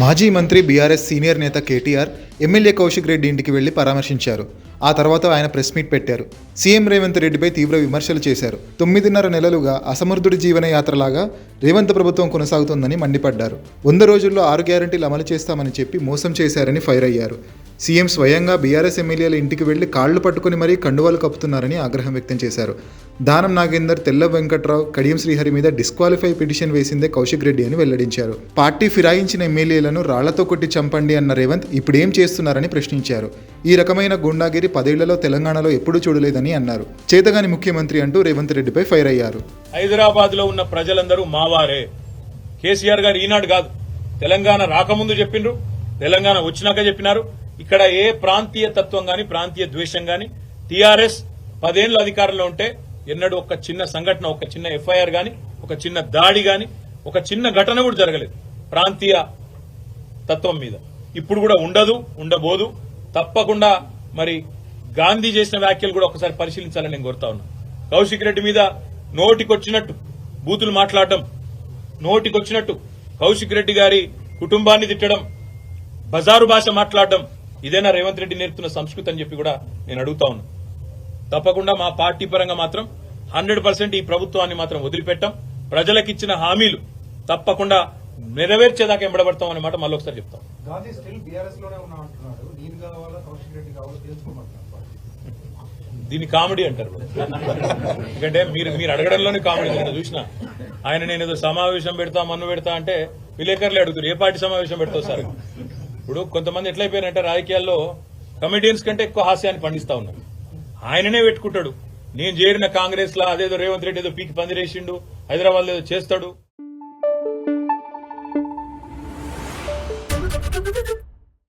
మాజీ మంత్రి BRS senior నేత కేటీఆర్ ఎమ్మెల్యే కౌశిక్ రెడ్డి ఇంటికి వెళ్ళి పరామర్శించారు. ఆ తర్వాత ఆయన ప్రెస్ మీట్ పెట్టారు. సీఎం రేవంత్ రెడ్డిపై తీవ్ర విమర్శలు చేశారు. తొమ్మిదిన్నర నెలలుగా అసమర్థుడి జీవనయాత్రలాగా రేవంత్ ప్రభుత్వం కొనసాగుతోందని మండిపడ్డారు. వంద రోజుల్లో ఆరు గ్యారంటీలు అమలు చేస్తామని చెప్పి మోసం చేశారని ఫైర్ అయ్యారు. సీఎం స్వయంగా బీఆర్ఎస్ ఎమ్మెల్యేల ఇంటికి వెళ్ళి కాళ్ళు పట్టుకుని మరీ కండువాలు కప్పుతున్నారని ఆగ్రహం వ్యక్తం చేశారు. దానం నాగేందర్ తెల్ల వెంకట్రావు కడియం శ్రీహరి మీద డిస్క్వాలిఫై పిటిషన్ వేసిందే కౌశిక్ రెడ్డి అని వెల్లడించారు. పార్టీ ఫిరాయించిన ఎమ్మెల్యేలను రాళ్ళతో కొట్టి చంపండి అన్న రేవంత్ ఇప్పుడు ఏం చేస్తున్నారని ప్రశ్నించారు. ఈ రకమైన గుండాగిరి పదేళ్ళలో తెలంగాణలో ఎప్పుడూ చూడలేదని అన్నారు. చేతగాని ముఖ్యమంత్రి అంటూ రేవంత్ రెడ్డిపై ఫైర్ అయ్యారు. హైదరాబాద్లో ఉన్న ప్రజలందరూ మావారే. కేసీఆర్ గారు ఈనాడు కాదు. తెలంగాణ రాకముందు చెప్పిండ్రు. తెలంగాణ వచ్చినాక చెప్పినారు. ఇక్కడ ఏ ప్రాంతీయ తత్వం గాని ప్రాంతీయ ద్వేషం గాని టీఆర్ఎస్ పదేళ్ళు అధికారంలో ఉంటే ఎన్నడూ ఒక చిన్న సంఘటన ఒక చిన్న ఎఫ్ఐఆర్ గాని ఒక చిన్న దాడి గాని ఒక చిన్న ఘటన కూడా జరగలేదు ప్రాంతీయ తత్వం మీద. ఇప్పుడు కూడా ఉండదు ఉండబోదు. తప్పకుండా మరి గాంధీ చేసిన వ్యాఖ్యలు కూడా ఒకసారి పరిశీలించాలని నేను కోరుతా ఉన్నా. కౌశిక్ రెడ్డి మీద నోటికొచ్చినట్టు బూతులు మాట్లాడటం నోటికొచ్చినట్టు కౌశిక్ రెడ్డి గారి కుటుంబాన్ని తిట్టడం బజారు భాష మాట్లాడడం ఇదేనా రేవంత్ రెడ్డి నేర్పుతున్న సంస్కృతి అని చెప్పి కూడా నేను అడుగుతా ఉన్నా. తప్పకుండా మా పార్టీ పరంగా మాత్రం హండ్రెడ్ పర్సెంట్ ఈ ప్రభుత్వాన్ని మాత్రం వదిలిపెట్టాం. ప్రజలకిచ్చిన హామీలు తప్పకుండా నెరవేర్చేదాకా ఎంబడబడతాం అనే మాట మళ్ళీ ఒకసారి చెప్తాం దీన్ని కామెడీ అంటారు. ఎందుకంటే మీరు మీరు అడగడంలోనే కామెడీ నేను చూసిన ఆయన నేను ఏదో సమావేశం పెడతా మన్ను పెడతా అంటే విలేకరులు అడుగుతారు. ఏ పార్టీ సమావేశం పెడతావు సార్? ఇప్పుడు కొంతమంది ఎట్లయిపోయారంటే రాజకీయాల్లో కమెడియన్స్ కంటే ఎక్కువ హాస్యాన్ని పండిస్తా ఉన్నారు. ఆయననే పెట్టుకుంటాడు. నేను చేరిన కాంగ్రెస్ లా అదేదో రేవంత్ రెడ్డి ఏదో పీకి పందిరేసిండు హైదరాబాద్ ఏదో చేస్తాడు.